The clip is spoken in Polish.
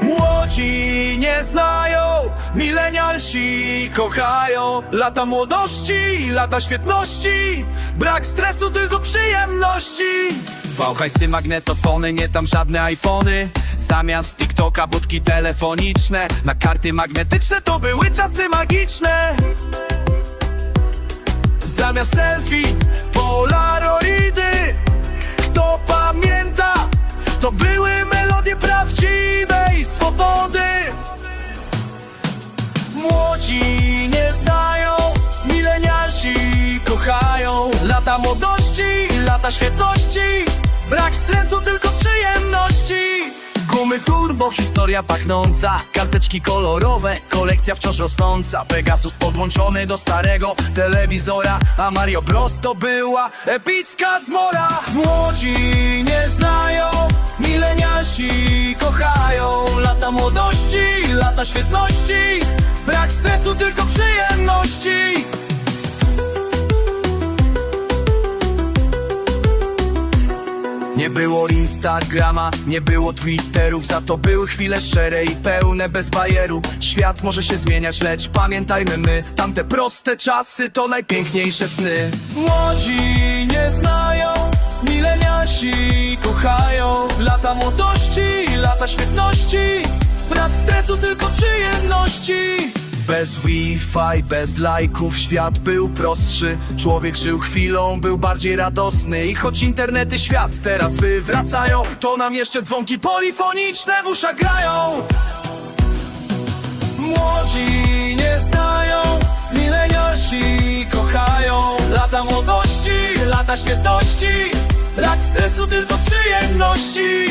Młodzi nie znają, milenialsi kochają. Lata młodości, lata świetności. Brak stresu, tylko przyjemności. VHS-y, magnetofony, nie tam żadne iPhony. Zamiast TikToka budki telefoniczne. Na karty magnetyczne to były czasy magiczne. Zamiast selfie, polaroidy. Kto pamięta, to były melodie lata świetności. Brak stresu, tylko przyjemności. Gumy turbo, historia pachnąca. Karteczki kolorowe, kolekcja wciąż rosnąca. Pegasus podłączony do starego telewizora. A Mario Bros to była epicka zmora. Młodzi nie znają, milenialsi kochają. Lata młodości, lata świetności. Brak stresu, tylko przyjemności Nie było Instagrama, nie było Twitterów Za to były chwile szczere i pełne bez bajeru. Świat może się zmieniać, lecz pamiętajmy my Tamte proste czasy to najpiękniejsze sny. Młodzi nie znają, milenialsi kochają. Lata młodości, lata świetności Brak stresu, tylko przyjemności bez Wi-Fi, bez lajków świat był prostszy. Człowiek żył chwilą, był bardziej radosny. I choć internety świat teraz wywracają To nam jeszcze dzwonki polifoniczne w uszach grają. Młodzi nie znają, milenialsi kochają. Lata młodości, lata świetności. Brak stresu, tylko przyjemności